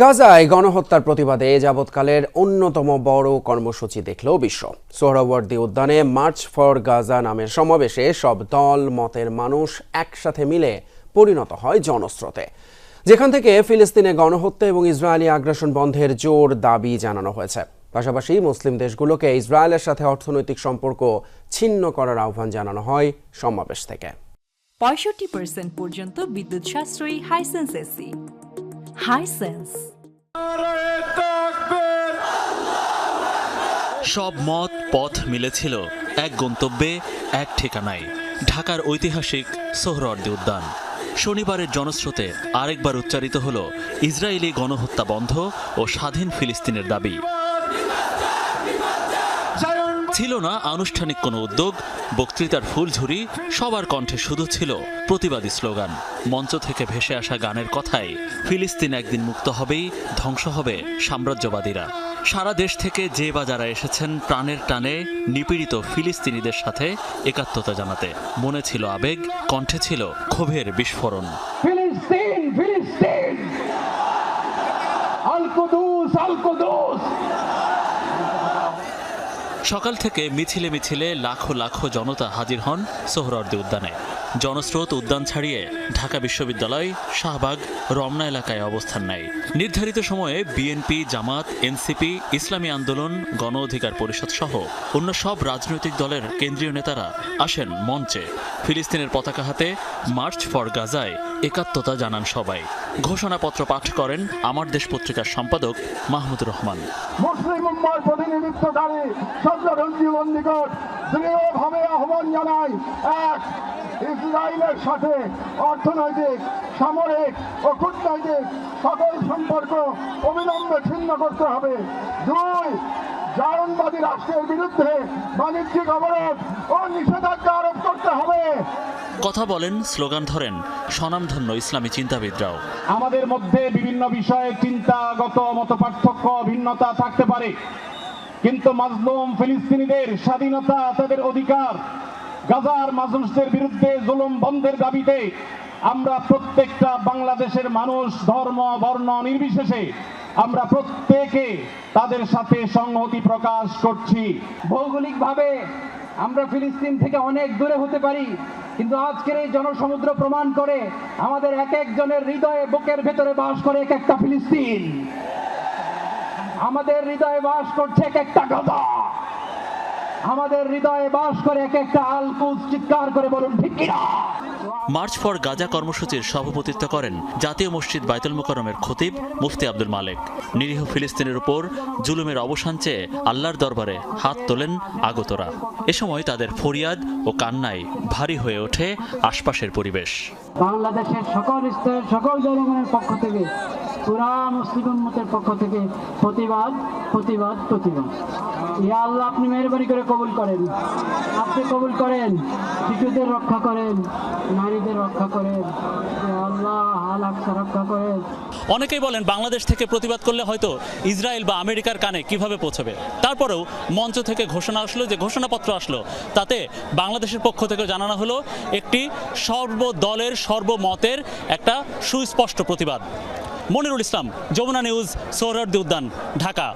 গাজায় গণহত্যার প্রতিবাদে যাবৎকালের অন্যতম বড় কর্মসূচি দেখল বিশ্ব। সোহরাওয়ার্দী উদ্যানে মার্চ ফর গাজা নামের সমাবেশে সব দল, মতের মানুষ একসাথে মিলে পরিণত হয় জনস্রোতে। যেখান থেকে ফিলিস্তিনে গণহত্যা এবং ইসরায়েলি আগ্রাসন বন্ধের জোর দাবি জানানো হয়েছে। পাশাপাশি মুসলিম দেশগুলোকে ইসরায়েলের সাথে অর্থনৈতিক সম্পর্ক ছিন্ন করার আহ্বান জানানো হয় সমাবেশ থেকে। পঁয়ষট্টি পর্যন্ত বিদ্যুৎ সাশ্রয়ী হাইসেন্স এসি হাইসেন্স সব মত, পথ মিলেছিল এক গন্তব্যে, এক ঠিকানায়, ঢাকার ঐতিহাসিক সোহরওয়ার্দী উদ্যান। শনিবারের জনস্রোতে আরেকবার উচ্চারিত হল, ইসরায়েলি গণহত্যা বন্ধ ও স্বাধীন ফিলিস্তিনের দাবি। ছিল না আনুষ্ঠানিক কোনো উদ্যোগ। বক্তৃতার ফুলঝুরি সবার কণ্ঠে শুধু ছিল প্রতিবাদী স্লোগান। মঞ্চ থেকে ভেসে আসা গানের কথায় ফিলিস্তিন একদিন মুক্ত হবেই, ধ্বংস হবে সাম্রাজ্যবাদীরা। সারা দেশ থেকে যে বা যারা এসেছেন, প্রাণের টানে নিপীড়িত ফিলিস্তিনিদের সাথে একাত্মতা জানাতে। মনে ছিল আবেগ, কণ্ঠে ছিল ক্ষোভের বিস্ফোরণ। ফিলিস্তিন ফিলিস্তিন! সকাল থেকে মিছিলে মিছিলে লাখো লাখো জনতা হাজির হন সোহরওয়ার্দী উদ্যানে। জনস্রোত উদ্যান ছাড়িয়ে ঢাকা বিশ্ববিদ্যালয় শাহবাগ, রমনা এলাকায় অবস্থান নেয়। নির্ধারিত সময়ে বিএনপি, জামাত, এনসিপি, ইসলামী আন্দোলন, গণ অধিকার পরিষদ সহ অন্য সব রাজনৈতিক দলের কেন্দ্রীয় নেতারা আসেন মঞ্চে। ফিলিস্তিনের পতাকা হাতে মার্চ ফর গাজায় একাত্মতা জানান সবাই। ঘোষণাপত্র পাঠ করেন আমার দেশ পত্রিকার সম্পাদক মাহমুদুর রহমান। দৃঢ়ভাবে আহ্বান এক ইসরায়েলের সাথে অর্থনৈতিক সামরিক ও কূটনৈতিক সকল সম্পর্ক অবিলম্বে ছিন্ন করতে হবে। দুই জায়নবাদী রাষ্ট্রের বিরুদ্ধে বাণিজ্যিক অবরোধ ও নিষেধাজ্ঞা আরোপ করতে হবে। কথা বলেন স্লোগান ধরেন স্বনামধন্য ইসলামী চিন্তাবিদরাও। আমাদের মধ্যে বিভিন্ন বিষয়ে চিন্তাগত মত পার্থক্য ভিন্নতা থাকতে পারে। কিন্তু মাজলুম ফিলিস্তিনিদের স্বাধীনতা তাদের অধিকার। গাজার মানুষদের বিরুদ্ধে জুলুম বন্ধের দাবিতে আমরা প্রত্যেকটা বাংলাদেশের মানুষ ধর্ম, বর্ণ নির্বিশেষে আমরা প্রত্যেকে তাদের সাথে সংহতি প্রকাশ করছি। ভৌগোলিকভাবে আমরা ফিলিস্তিন থেকে অনেক দূরে হতে পারি, কিন্তু আজকের এই জনসমুদ্র প্রমাণ করে আমাদের এক একজনের হৃদয়ে বুকের ভেতরে বাস করে এক একটা ফিলিস্তিন। আমাদের হৃদয়ে বাস করছে এক একটা গাজা। আমাদের হৃদয়ে বাস করে এক একটা আলকুস চিৎকার করে বলুন ঠিক কিনা? মার্চ ফর গাজা কর্মসূচির সভাপতিত্ব করেন জাতীয় মসজিদ বাইতুল মোকরমের খতিব মুফতি আব্দুল মালেক। নিরীহ ফিলিস্তিনের উপর জুলুমের অবসান চেয়ে আল্লাহর দরবারে হাত তোলেন আগতরা। এ সময় তাদের ফরিয়াদ ও কান্নায় ভারী হয়ে ওঠে আশপাশের পরিবেশ। বাংলাদেশের সকল স্তরের সকল জনগণের পক্ষ থেকে পুরা মুসলিম উম্মতের পক্ষ থেকে প্রতিবাদ প্রতিবাদ প্রতিবাদ। ইয়া আল্লাহ, আপনি মেহরবানি করে কবুল করেন। আপনি কবুল করেন, শিশুদের রক্ষা করেন, নারীদের রক্ষা করেন। আল্লাহ রক্ষা করেন। অনেকেই বলেন বাংলাদেশ থেকে প্রতিবাদ করলে হয়তো ইসরায়েল বা আমেরিকার কানে কীভাবে পৌঁছবে। তারপরেও মঞ্চ থেকে ঘোষণা আসলো যে ঘোষণাপত্র আসলো। তাতে বাংলাদেশের পক্ষ থেকে জানানো হলো, একটি সর্বদলের সর্বমতের একটা সুস্পষ্ট প্রতিবাদ। মনিরুল ইসলাম যমুনা নিউজ সৌরর্দি উদ্যান ঢাকা।